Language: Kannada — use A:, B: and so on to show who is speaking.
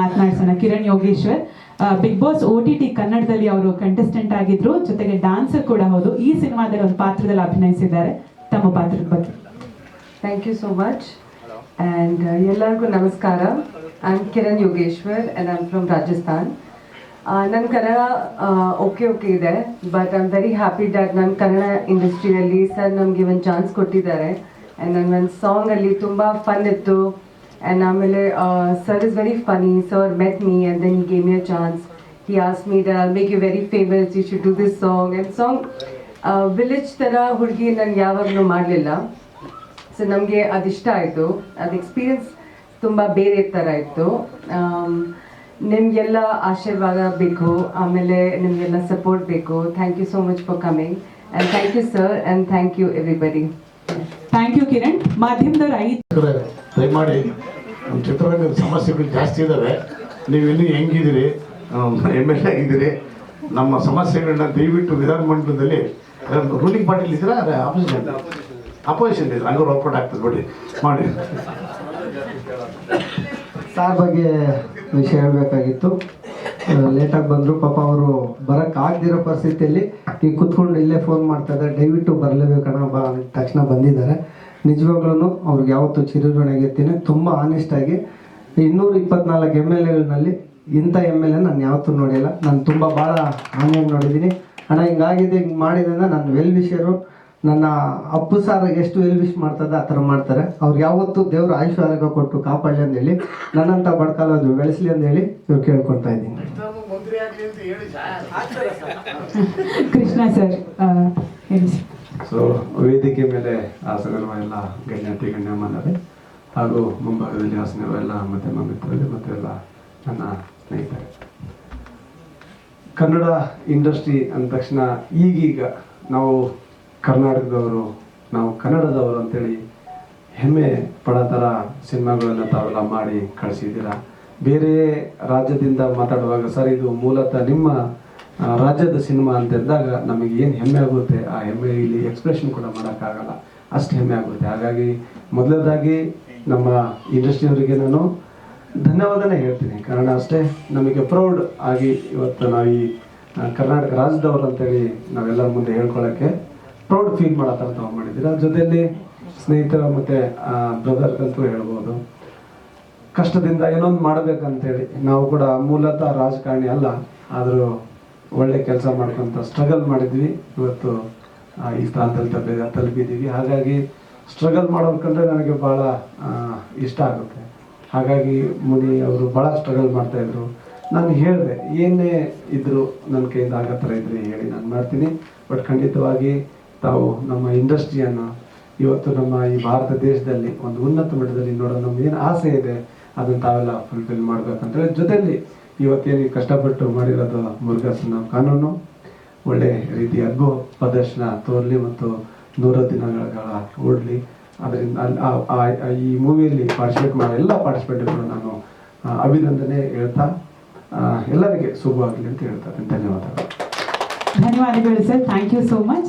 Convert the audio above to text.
A: ಮಾತನಾಡ್ಸೋಣ. Kiran Yogeshwar big boss O T T ಕನ್ನಡದಲ್ಲಿ ಅವರು ಕಂಟೆಸ್ಟೆಂಟ್ ಆಗಿದ್ರು. ಜೊತೆಗೆ ಡಾನ್ಸರ್ ಕೂಡ ಹೌದು. ಈ ಸಿನಿಮಾದಲ್ಲಿ ಒಂದು ಪಾತ್ರದಲ್ಲಿ ಅಭಿನಯಿಸಿದ್ದಾರೆ. ತಮ್ಮ ಪಾತ್ರದ ಬಗ್ಗೆ.
B: Thank you so much and ಎಲ್ಲರಿಗೂ ನಮಸ್ಕಾರ. I am Kiran Yogeshwar and I am from Rajasthan ನನ್ನ ಕನ್ನಡ ಓಕೆ ಓಕೆ ಇದೆ. But I am very happy that ನನ್ನ ಕನ್ನಡ ಇಂಡಸ್ಟ್ರಿಯಲ್ಲಿ ಸರ್ ನಮಗೆ ಒಂದು ಚಾನ್ಸ್ ಕೊಟ್ಟಿದ್ದಾರೆ. ಆ್ಯಂಡ್ ನನ್ನ ಒಂದು ಸಾಂಗಲ್ಲಿ ತುಂಬ ಫನ್ ಇತ್ತು. ಆ್ಯಂಡ್ ಆಮೇಲೆ sir is very funny sir met me and then game you chance he ask me the make you very famous you should do this song and song village ಥರ ಹುಡುಗಿ ನಾನು ಯಾವಾಗಲೂ ಮಾಡಲಿಲ್ಲ ಸೊ ನಮಗೆ ಅದಿಷ್ಟ ಆಯಿತು ಅದು ಎಕ್ಸ್ಪೀರಿಯನ್ಸ್ ತುಂಬ ಬೇರೆ ಥರ ಇತ್ತು ನಿಮಗೆಲ್ಲ ಆಶೀರ್ವಾದ ಬೇಕು ಆಮೇಲೆ ನಿಮಗೆಲ್ಲ ಸಪೋರ್ಟ್ ಬೇಕು thank you so much for coming and thank you sir and thank you everybody
A: thank you Kiran ಮಾಧ್ಯಮದವ್ರು ಐದು
C: ದಯಮಾಡಿ ನಮ್ಮ ಚಿತ್ರರಂಗದ ಸಮಸ್ಯೆಗಳು ಜಾಸ್ತಿ ಇದ್ದಾವೆ ನೀವು ಇನ್ನೂ ಹೆಂಗಿದ್ದೀರಿ? ಎಂ ಎಲ್ ಎ ಆಗಿದ್ದೀರಿ. ನಮ್ಮ ಸಮಸ್ಯೆಗಳನ್ನ ದಯವಿಟ್ಟು ವಿಧಾನಮಂಡಲದಲ್ಲಿ ರೂಲಿಂಗ್ ಪಾರ್ಟಿಲಿ ಇದ್ದೀರಾ? ಅದೇ ಆಪೋಸಿಷನ್ ಅಪೋಸಿಷನ್ ಇದ್ರೆ ಹಂಗೆ ಒಪ್ಪಟ್ಟು ಆಗ್ತದೆ ಬಿಡಿ. ಮಾಡಿ.
D: ಸಾರ್ ಬಗ್ಗೆ ವಿಷಯ ಹೇಳಬೇಕಾಗಿತ್ತು. ಲೇಟಾಗಿ ಬಂದರು. ಪಾಪ ಅವರು ಬರೋಕ್ಕಾಗದಿರೋ ಪರಿಸ್ಥಿತಿಯಲ್ಲಿ ಈಗ ಕುತ್ಕೊಂಡು ಇಲ್ಲೇ ಫೋನ್ ಮಾಡ್ತಾ ಇದ್ದಾರೆ. ದಯವಿಟ್ಟು ಬರಲೇಬೇಕಣ್ಣ. ಬಾ ತಕ್ಷಣ ಬಂದಿದ್ದಾರೆ. ನಿಜವಾಗ್ಲೂ ಅವ್ರಿಗೆ ಯಾವತ್ತೂ ಆಗಿರ್ತೀನಿ ತುಂಬ ಆನೆಸ್ಟಾಗಿ ಇನ್ನೂರ ಇಪ್ಪತ್ನಾಲ್ಕು ಎಂ ಎಲ್ ಎಗಳಲ್ಲಿ ಇಂಥ ಎಂ ಎಲ್ ಎ ನಾನು ಯಾವತ್ತೂ ನೋಡಿಲ್ಲ. ನಾನು ತುಂಬ ಭಾಳ ಹಾನಿಯಾಗಿ ನೋಡಿದ್ದೀನಿ. ಅಣ್ಣ ಹಿಂಗಾಗಿದೆ ಹಿಂಗೆ ಮಾಡಿದೆ ಅಂದರೆ ನಾನು ವೆಲ್ ವಿಷರು ನನ್ನ ಅಪ್ಪು ಸಾರ ಎಷ್ಟು ವೆಲ್ ವಿಶ್ ಮಾಡ್ತದೆ ಆ ಥರ ಮಾಡ್ತಾರೆ. ಅವ್ರು ಯಾವತ್ತೂ ದೇವರು ಆಯುಷ್ ಆರೋಗ್ಯ ಕೊಟ್ಟು ಕಾಪಾಡಲಿ ಅಂತ ಹೇಳಿ ನನ್ನಂಥ ಬಡ್ಕಾಲೋದು ಬೆಳೆಸಲಿ ಅಂತ ಹೇಳಿ ಇವ್ರು ಕೇಳ್ಕೊಳ್ತಾ ಇದ್ದೀನಿ.
A: ಕೃಷ್ಣ ಸರ್ ಹೇಳಿ ಸರ್.
E: ಸೊ ವೇದಿಕೆ ಮೇಲೆ ಆಸನರುವ ಎಲ್ಲ ಗಣ್ಯ ಗಣ್ಯಮಾನರೇ ಹಾಗೂ ಮುಂಭಾಗದಲ್ಲಿ ಆಸನವ ಎಲ್ಲ ಮಾಧ್ಯಮ ಮಿತ್ರರೇ ಮತ್ತು ಎಲ್ಲ ನನ್ನ ಸ್ನೇಹಿತರೆ. ಕನ್ನಡ ಇಂಡಸ್ಟ್ರಿ ಅಂದ ತಕ್ಷಣ ಈಗೀಗ ನಾವು ಕರ್ನಾಟಕದವರು, ನಾವು ಕನ್ನಡದವರು ಅಂತೇಳಿ ಹೆಮ್ಮೆ ಪಡೋ ಥರ ಸಿನಿಮಾಗಳನ್ನು ತಾವೆಲ್ಲ ಮಾಡಿ ಕಳಿಸಿದ್ದೀರಾ. ಬೇರೆ ರಾಜ್ಯದಿಂದ ಮಾತಾಡುವಾಗ ಸರ್, ಇದು ಮೂಲತಃ ನಿಮ್ಮ ರಾಜ್ಯದ ಸಿನಿಮಾ ಅಂತ ಇದ್ದಾಗ ನಮಗೆ ಏನು ಹೆಮ್ಮೆ ಆಗುತ್ತೆ, ಆ ಹೆಮ್ಮೆ ಇಲ್ಲಿ ಎಕ್ಸ್ಪ್ರೆಷನ್ ಕೂಡ ಮಾಡೋಕ್ಕಾಗಲ್ಲ. ಅಷ್ಟು ಹೆಮ್ಮೆ ಆಗುತ್ತೆ. ಹಾಗಾಗಿ ಮೊದಲದಾಗಿ ನಮ್ಮ ಇಂಡಸ್ಟ್ರಿಯವರಿಗೆ ನಾನು ಧನ್ಯವಾದನೇ ಹೇಳ್ತೀನಿ. ಕಾರಣ ಅಷ್ಟೇ, ನಮಗೆ ಪ್ರೌಡ್ ಆಗಿ ಇವತ್ತು ನಾವು ಈ ಕರ್ನಾಟಕ ರಾಜ್ಯದವರು ಅಂತೇಳಿ ನಾವೆಲ್ಲರ ಮುಂದೆ ಹೇಳ್ಕೊಳ್ಳೋಕ್ಕೆ ಪ್ರೌಡ್ ಫೀಲ್ ಮಾಡೋ ಥರ ತಾವು ಮಾಡಿದ್ದೀರಾ? ಜೊತೆಯಲ್ಲಿ ಸ್ನೇಹಿತರ ಮತ್ತು ಬ್ರದರ್ ಅಂತೂ ಹೇಳ್ಬೋದು. ಕಷ್ಟದಿಂದ ಏನೊಂದು ಮಾಡಬೇಕಂತೇಳಿ. ನಾವು ಕೂಡ ಮೂಲತಃ ರಾಜಕಾರಣಿ ಅಲ್ಲ, ಆದರೂ ಒಳ್ಳೆ ಕೆಲಸ ಮಾಡ್ಕೊಂತ ಸ್ಟ್ರಗಲ್ ಮಾಡಿದ್ವಿ. ಇವತ್ತು ಈ ಸ್ಥಾನದಲ್ಲಿ ತಲುಪಿ, ತಲುಪಿದ್ದೀವಿ. ಹಾಗಾಗಿ ಸ್ಟ್ರಗಲ್ ಮಾಡೋರು ಕಂಡ್ರೆ ನನಗೆ ಭಾಳ ಇಷ್ಟ ಆಗುತ್ತೆ. ಹಾಗಾಗಿ ಮುನಿ ಅವರು ಭಾಳ ಸ್ಟ್ರಗಲ್ ಮಾಡ್ತಾ ಇದ್ರು. ನಾನು ಹೇಳಿದೆ, ಏನೇ ಇದ್ರು ನನ್ನ ಕೈಯಿಂದ ಆಗೋ ಥರ ಇದ್ರೆ ಹೇಳಿ ನಾನು ಮಾಡ್ತೀನಿ. ಬಟ್ ಖಂಡಿತವಾಗಿ ತಾವು ನಮ್ಮ ಇಂಡಸ್ಟ್ರಿಯನ್ನು, ಇವತ್ತು ನಮ್ಮ ಈ ಭಾರತ ದೇಶದಲ್ಲಿ ಒಂದು ಉನ್ನತ ಮಟ್ಟದಲ್ಲಿ ನೋಡೋ ನಮ್ಗೆ ಏನು ಆಸೆ ಇದೆ, ಅದನ್ನು ತಾವೆಲ್ಲ ಫುಲ್ಫಿಲ್ ಮಾಡ್ಬೇಕಂತೇಳಿ ಜೊತೆಯಲ್ಲಿ ಇವತ್ತೇನು ಕಷ್ಟಪಟ್ಟು ಮಾಡಿರೋದು ಮುರುಘಾಸನ ಕಾನೂನು, ಒಳ್ಳೆ ರೀತಿಯ ಅದ್ಭುತ ಪ್ರದರ್ಶನ ತೋರಲಿ ಮತ್ತು ನೂರ ದಿನಗಳ ಓಡಲಿ. ಅದರಿಂದ ಅಲ್ಲಿ ಈ ಮೂವಿಯಲ್ಲಿ ಪಾರ್ಟಿಸಿಪೇಟ್ ಮಾಡೋ ಎಲ್ಲ ಪಾರ್ಟಿಸಿಪೇಟ್ಗಳು ನಾನು ಅಭಿನಂದನೆ ಹೇಳ್ತಾ ಎಲ್ಲರಿಗೆ ಶುಭವಾಗಲಿ ಅಂತ ಹೇಳ್ತಾರೆ. ಧನ್ಯವಾದಗಳು.
A: ಧನ್ಯವಾದಗಳು sir. Thank you so much